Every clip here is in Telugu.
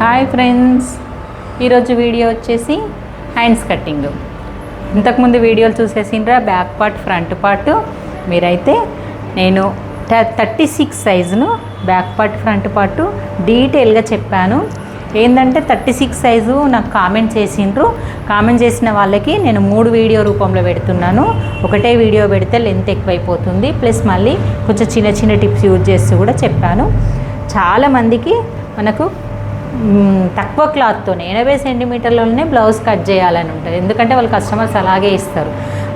Hi friends. ఈరోజు వీడియో వచ్చేసి హ్యాండ్స్ కట్టింగ్. ఇంతకుముందు వీడియోలు చూసేసిండ్రా బ్యాక్ పార్ట్ ఫ్రంట్ పార్ట్. మీరైతే నేను థర్టీ సిక్స్ సైజును బ్యాక్ పార్ట్ ఫ్రంట్ పార్ట్ డీటెయిల్గా చెప్పాను. ఏంటంటే థర్టీ సిక్స్ సైజు నాకు కామెంట్ చేసిండ్రు. కామెంట్ చేసిన వాళ్ళకి నేను మూడు వీడియో రూపంలో పెడుతున్నాను. ఒకటే వీడియో పెడితే లెంత్ ఎక్కువైపోతుంది. ప్లస్ మళ్ళీ కొంచెం చిన్న చిన్న టిప్స్ యూజ్ చేస్తూ కూడా చెప్పాను. చాలామందికి మనకు తక్కువ క్లాత్తో ఎనభై సెంటీమీటర్లోనే బ్లౌజ్ కట్ చేయాలని ఉంటుంది. ఎందుకంటే వాళ్ళు కస్టమర్స్ అలాగే ఇస్తారు.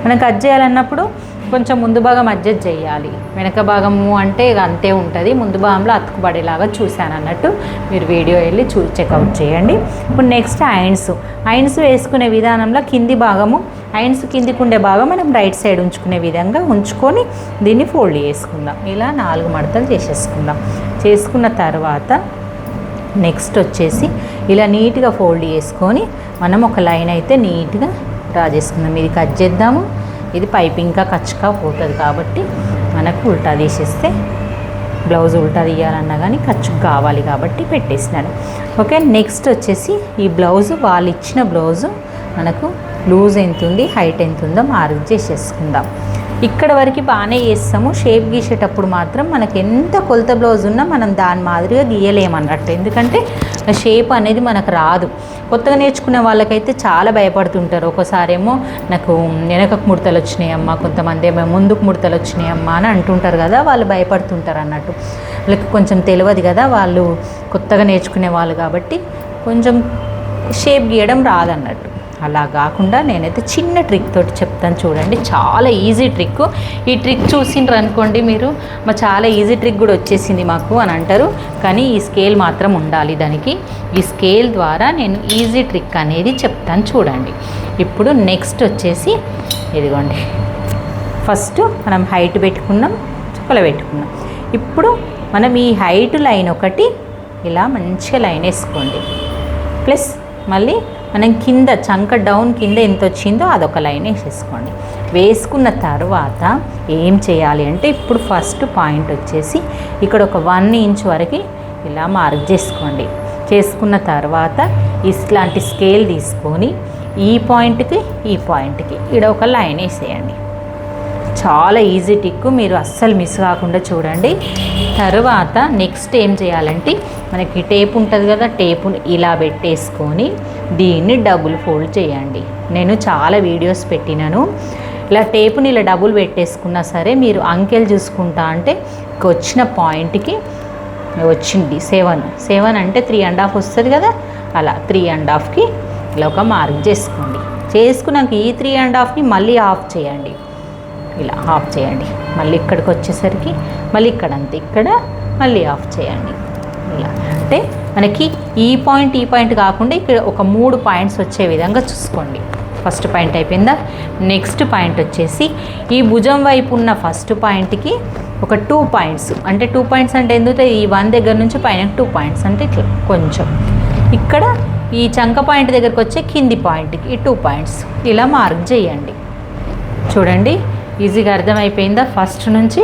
మనం కట్ చేయాలన్నప్పుడు కొంచెం ముందు భాగం అడ్జస్ట్ చేయాలి. వెనక భాగము అంటే ఇక అంతే ఉంటుంది. ముందు భాగంలో అతుకుపడేలాగా చూశాను అన్నట్టు మీరు వీడియో వెళ్ళి చూ చెక్అవుట్ చేయండి. ఇప్పుడు నెక్స్ట్ ఐన్స్. ఐన్స్ వేసుకునే విధానంలో కింది భాగము ఐన్స్ కిందికి ఉండే భాగం మనం రైట్ సైడ్ ఉంచుకునే విధంగా ఉంచుకొని దీన్ని ఫోల్డ్ చేసుకుందాం. ఇలా నాలుగు మడతలు చేసేసుకుందాం. చేసుకున్న తర్వాత నెక్స్ట్ వచ్చేసి ఇలా నీట్గా ఫోల్డ్ చేసుకొని మనం ఒక లైన్ అయితే నీట్గా డ్రా చేసుకుందాం. ఇది కట్ చేద్దాము. ఇది పైప్ ఇంకా కచ్చుగా పోతుంది కాబట్టి మనకు ఉల్టా తీసేస్తే బ్లౌజ్ ఉల్టా తీయాలన్నా కానీ ఖర్చు కావాలి కాబట్టి పెట్టేసినాను ఓకే నెక్స్ట్ వచ్చేసి ఈ బ్లౌజ్ వాళ్ళు ఇచ్చిన బ్లౌజు మనకు లూజ్ ఎంత ఉంది హైట్ ఎంత ఉందో మార్క్ చేసేసుకుందాం. ఇక్కడ వరకు బాగానే చేస్తాము. షేప్ గీసేటప్పుడు మాత్రం మనకి ఎంత కొలత బ్లౌజ్ ఉన్నా మనం దాని మాదిరిగా గీయలేమన్నట్టు. ఎందుకంటే షేప్ అనేది మనకు రాదు. కొత్తగా నేర్చుకునే వాళ్ళకైతే చాలా భయపడుతుంటారు. ఒకసారేమో నాకు వెనకకు ముడతలు వచ్చినాయమ్మా కొంతమంది ఏమో ముందుకు ముడతలు వచ్చినాయమ్మా అని అంటుంటారు కదా వాళ్ళు భయపడుతుంటారు అన్నట్టు. వాళ్ళకి కొంచెం తెలియదు కదా వాళ్ళు కొత్తగా నేర్చుకునే వాళ్ళు కాబట్టి కొంచెం షేప్ గీయడం రాదన్నట్టు. అలా కాకుండా నేనైతే చిన్న ట్రిక్ తోటి చెప్తాను చూడండి. చాలా ఈజీ ట్రిక్ ఈ ట్రిక్ చూసిండ్రు అనుకోండి మీరు. మా చాలా ఈజీ ట్రిక్ కూడా వచ్చేసింది మాకు అని అంటారు. కానీ ఈ స్కేల్ మాత్రం ఉండాలి దానికి. ఈ స్కేల్ ద్వారా నేను ఈజీ ట్రిక్ అనేది చెప్తాను చూడండి. ఇప్పుడు నెక్స్ట్ వచ్చేసి ఇదిగోండి. ఫస్ట్ మనం హైట్ పెట్టుకున్నాం చుక్కలు పెట్టుకున్నాం. ఇప్పుడు మనం ఈ హైట్ లైన్ ఒకటి ఇలా మంచిగా లైన్ వేసుకోండి. ప్లస్ మళ్ళీ మనం కింద చంక డౌన్ కింద ఎంత వచ్చిందో అదొక లైన్ వేసేసుకోండి. వేసుకున్న తర్వాత ఏం చేయాలి అంటే ఇప్పుడు ఫస్ట్ పాయింట్ వచ్చేసి ఇక్కడ ఒక వన్ ఇంచ్ వరకు ఇలా మార్క్ చేసుకోండి. చేసుకున్న తర్వాత ఇట్లాంటి స్కేల్ తీసుకొని ఈ పాయింట్కి ఈ పాయింట్కి ఇక్కడ ఒక లైన్ వేసేయండి. చాలా ఈజీ టిక్ మీరు అస్సలు మిస్ కాకుండా చూడండి. తర్వాత నెక్స్ట్ ఏం చేయాలంటే మనకి టేప్ ఉంటుంది కదా టేపుని ఇలా పెట్టేసుకొని దీన్ని డబుల్ ఫోల్డ్ చేయండి. నేను చాలా వీడియోస్ పెట్టినాను. ఇలా టేపుని ఇలా డబుల్ పెట్టేసుకున్నా సరే మీరు అంకెలు చూసుకుంటా అంటే వచ్చిన పాయింట్కి వచ్చింది. సెవెన్ సెవెన్ అంటే త్రీ అండ్ హాఫ్ వస్తుంది కదా అలా త్రీ అండ్ హాఫ్కి ఇలా ఒక మార్క్ చేసుకోండి. చేసుకున్నాక ఈ త్రీ అండ్ హాఫ్ని మళ్ళీ ఆఫ్ చేయండి. ఇలా ఆఫ్ చేయండి. మళ్ళీ ఇక్కడికి వచ్చేసరికి మళ్ళీ ఇక్కడ అంతే ఇక్కడ మళ్ళీ ఆఫ్ చేయండి. ఇలా. అంటే మనకి ఈ పాయింట్ ఈ పాయింట్ కాకుండా ఇక్కడ ఒక మూడు పాయింట్స్ వచ్చే విధంగా చూసుకోండి. ఫస్ట్ పాయింట్ అయిపోయిందా? నెక్స్ట్ పాయింట్ వచ్చేసి ఈ భుజం వైపు ఉన్న ఫస్ట్ పాయింట్కి ఒక టూ పాయింట్స్. అంటే టూ పాయింట్స్ అంటే ఎందుకు? ఈ వన్ దగ్గర నుంచి పైన టూ పాయింట్స్. అంటే ఇట్లా కొంచెం. ఇక్కడ ఈ చంక పాయింట్ దగ్గరకు వచ్చే కింది పాయింట్కి ఈ టూ పాయింట్స్. ఇలా మార్క్ చేయండి. చూడండి. ఈజీగా అర్థమైపోయిందా? ఫస్ట్ నుంచి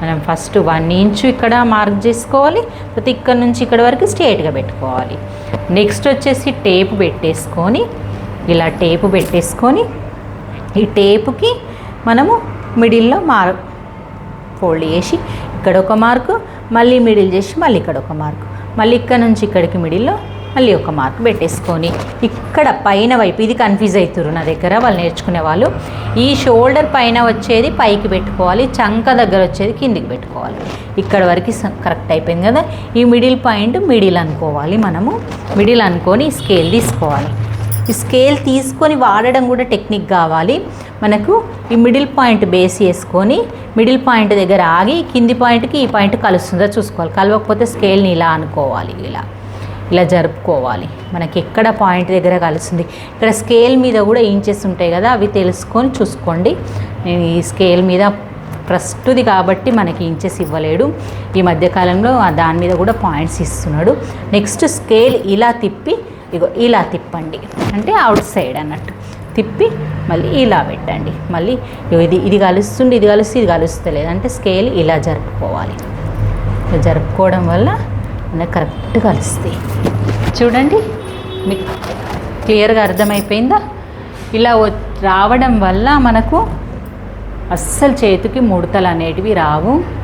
మనం ఫస్ట్ వన్ ఇంచు ఇక్కడ మార్క్ చేసుకోవాలి. తర్వాత ఇక్కడ నుంచి ఇక్కడ వరకు స్ట్రేట్గా పెట్టుకోవాలి. నెక్స్ట్ వచ్చేసి టేపు పెట్టేసుకొని ఇలా టేపు పెట్టేసుకొని ఈ టేపుకి మనము మిడిల్లో మార్ ఫోల్డ్ చేసి ఇక్కడ ఒక మార్కు మళ్ళీ మిడిల్ చేసి మళ్ళీ ఇక్కడ ఒక మార్కు మళ్ళీ ఇక్కడ నుంచి ఇక్కడికి మిడిల్లో మళ్ళీ ఒక మార్క్ పెట్టేసుకొని ఇక్కడ పైన వైపు ఇది కన్ఫ్యూజ్ అవుతారు నా దగ్గర వాళ్ళు నేర్చుకునే వాళ్ళు. ఈ షోల్డర్ పైన వచ్చేది పైకి పెట్టుకోవాలి చంక దగ్గర వచ్చేది కిందికి పెట్టుకోవాలి. ఇక్కడ వరకు కరెక్ట్ అయిపోయింది కదా? ఈ మిడిల్ పాయింట్ మిడిల్ అనుకోవాలి మనము. మిడిల్ అనుకొని స్కేల్ తీసుకోవాలి. ఈ స్కేల్ తీసుకొని వాడడం కూడా టెక్నిక్ కావాలి. మనకు ఈ మిడిల్ పాయింట్ బేస్ చేసుకొని మిడిల్ పాయింట్ దగ్గర ఆగి కింది పాయింట్కి ఈ పాయింట్ కలుస్తుందో చూసుకోవాలి. కలవకపోతే స్కేల్ని ఇలా అనుకోవాలి ఇలా. ఇలా జరుపుకోవాలి. మనకి ఎక్కడ పాయింట్ దగ్గర కలుస్తుంది ఇక్కడ స్కేల్ మీద కూడా ఇంచెస్ ఉంటాయి కదా అవి తెలుసుకొని చూసుకోండి. నేను ఈ స్కేల్ మీద ప్రస్తుది కాబట్టి మనకి ఇంచెస్ ఇవ్వలేడు. ఈ మధ్యకాలంలో దాని మీద కూడా పాయింట్స్ ఇస్తున్నాడు. నెక్స్ట్ స్కేల్ ఇలా తిప్పి ఇగో ఇలా తిప్పండి. అంటే అవుట్ సైడ్ అన్నట్టు. తిప్పి మళ్ళీ ఇలా పెట్టండి. మళ్ళీ ఇది ఇది కలుస్తుంది ఇది కలుస్తుంది ఇది కలుస్తలేదు. అంటే స్కేల్ ఇలా జరుపుకోవాలి. ఇలా జరుపుకోవడం వల్ల కరెక్ట్ కలుస్తాయి చూడండి మీకు క్లియర్గా అర్థమైపోయిందా? ఇలా వ- రావడం వల్ల మనకు అస్సలు చేతికి ముడతలు అనేటివి రావు.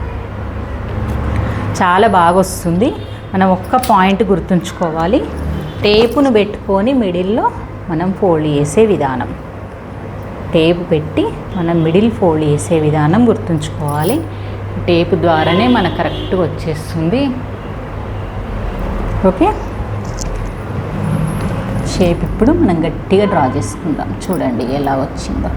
చాలా బాగా వస్తుంది మనం ఒక్క పాయింట్ గుర్తుంచుకోవాలి. టేపును పెట్టుకొని మిడిల్లో మనం ఫోల్డ్ చేసే విధానం. టేపు పెట్టి మనం మిడిల్ ఫోల్డ్ చేసే విధానం గుర్తుంచుకోవాలి. టేపు ద్వారానే మనకు కరెక్ట్గా వచ్చేస్తుంది. ఓకే. షేప్ ఇప్పుడు మనం గట్టిగా డ్రా చేసుకుందాం. చూడండి ఎలా వచ్చిందో.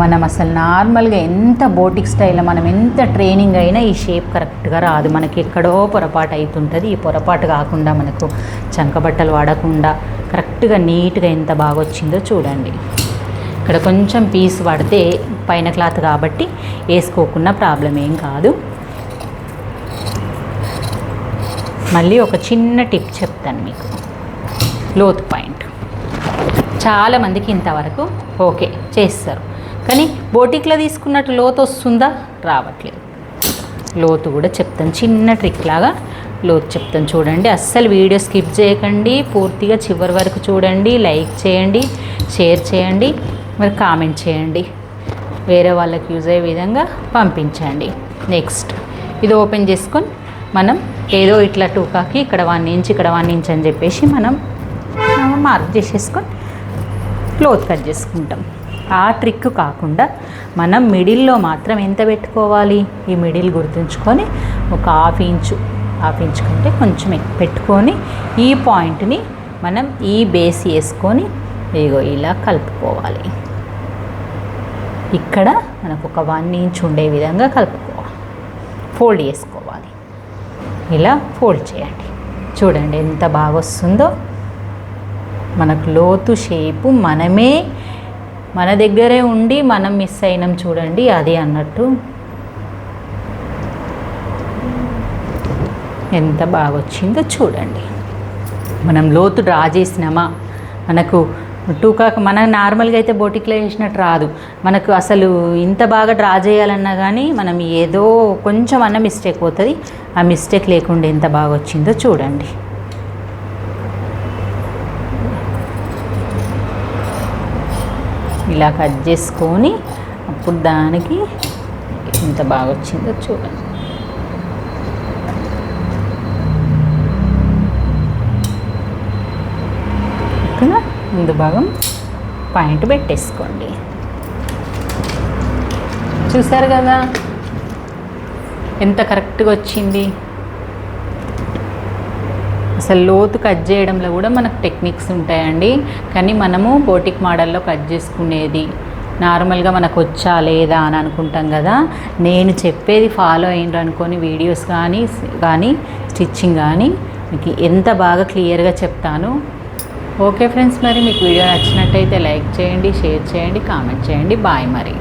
మనం అసలు నార్మల్గా ఎంత బోటిక్ స్టైల్లో మనం ఎంత ట్రైనింగ్ అయినా ఈ షేప్ కరెక్ట్గా రాదు. మనకి ఎక్కడో పొరపాటు అవుతుంటుంది ఈ పొరపాటు కాకుండా మనకు చంకబట్టలు వాడకుండా కరెక్ట్గా నీట్గా ఎంత బాగా వచ్చిందో చూడండి. ఇక్కడ కొంచెం పీస్ పడితే పైన క్లాత్ కాబట్టి వేసుకోకుండా ప్రాబ్లం ఏం కాదు. మళ్ళీ ఒక చిన్న టిప్ చెప్తాను మీకు. లోతు పాయింట్. చాలామందికి ఇంతవరకు ఓకే చేస్తారు. కానీ బోటిక్లో తీసుకున్నట్టు లోతు వస్తుందా? రావట్లేదు. లోతు కూడా చెప్తాను. చిన్న ట్రిక్ లాగా లోతు చెప్తాను. చూడండి అస్సలు వీడియో స్కిప్ చేయకండి. పూర్తిగా చివరి వరకు చూడండి. లైక్ చేయండి షేర్ చేయండి మరి కామెంట్ చేయండి. వేరే వాళ్ళకి యూజ్ అయ్యే విధంగా పంపించండి. నెక్స్ట్ ఇది ఓపెన్ చేసుకొని మనం ఏదో ఇట్లా టూకాకి ఇక్కడ వన్ ఇంచ్ ఇక్కడ వన్ ఇంచ్ అని చెప్పేసి మనం మార్క్ చేసేసుకొని క్లోత్ కట్ చేసుకుంటాం. ఆ ట్రిక్ కాకుండా మనం మిడిల్లో మాత్రం ఎంత పెట్టుకోవాలి? ఈ మిడిల్ గుర్తుంచుకొని ఒక హాఫ్ ఇంచు హాఫ్ ఇంచ్ కంటే కొంచెం పెట్టుకొని ఈ పాయింట్ని మనం ఈ బేస్ వేసుకొని ఇగో ఇలా కలుపుకోవాలి. ఇక్కడ మనకు ఒక వన్ ఇంచ్ ఉండే విధంగా కలుపుకోవాలి. ఫోల్డ్ చేసుకోవాలి. ఇలా ఫోల్డ్ చేయండి. చూడండి ఎంత బాగా వస్తుందో. మనకు లోతు షేపు మనమే మన దగ్గరే ఉండి మనం మిస్ అయినాం చూడండి అది అన్నట్టు. ఎంత బాగా వచ్చిందో చూడండి. మనం లోతు డ్రా చేసినామా? మనకు టూకాక మన నార్మల్గా అయితే బోటిక్లో వేసినట్టు రాదు. మనకు అసలు ఇంత బాగా డ్రా చేయాలన్నా కానీ మనం ఏదో కొంచెం అన్న మిస్టేక్ పోతుంది. ఆ మిస్టేక్ లేకుండా ఎంత బాగా వచ్చిందో చూడండి. ఇలా కట్ చేసుకొని అప్పుడు దానికి ఎంత బాగా వచ్చిందో చూడండి. ఓకేనా ముందు భాగం పాయింట్ పెట్టేసుకోండి. చూసారు కదా? ఎంత కరెక్ట్గా వచ్చింది? అసలు లోతు కట్ చేయడంలో కూడా మనకు టెక్నిక్స్ ఉంటాయండి. కానీ మనము బోటిక్ మోడల్లో కట్ చేసుకునేది నార్మల్గా మనకు వచ్చా లేదా అని అనుకుంటాం కదా? నేను చెప్పేది ఫాలో అయ్యిండ్రు అనుకొని వీడియోస్ కానీ కానీ స్టిచ్చింగ్ కానీ మీకు ఎంత బాగా క్లియర్గా చెప్తాను ఓకే ఫ్రెండ్స్ మరి మీకు వీడియో నచ్చినట్టయితే లైక్ చేయండి షేర్ చేయండి కామెంట్ చేయండి. బాయ్ మరి.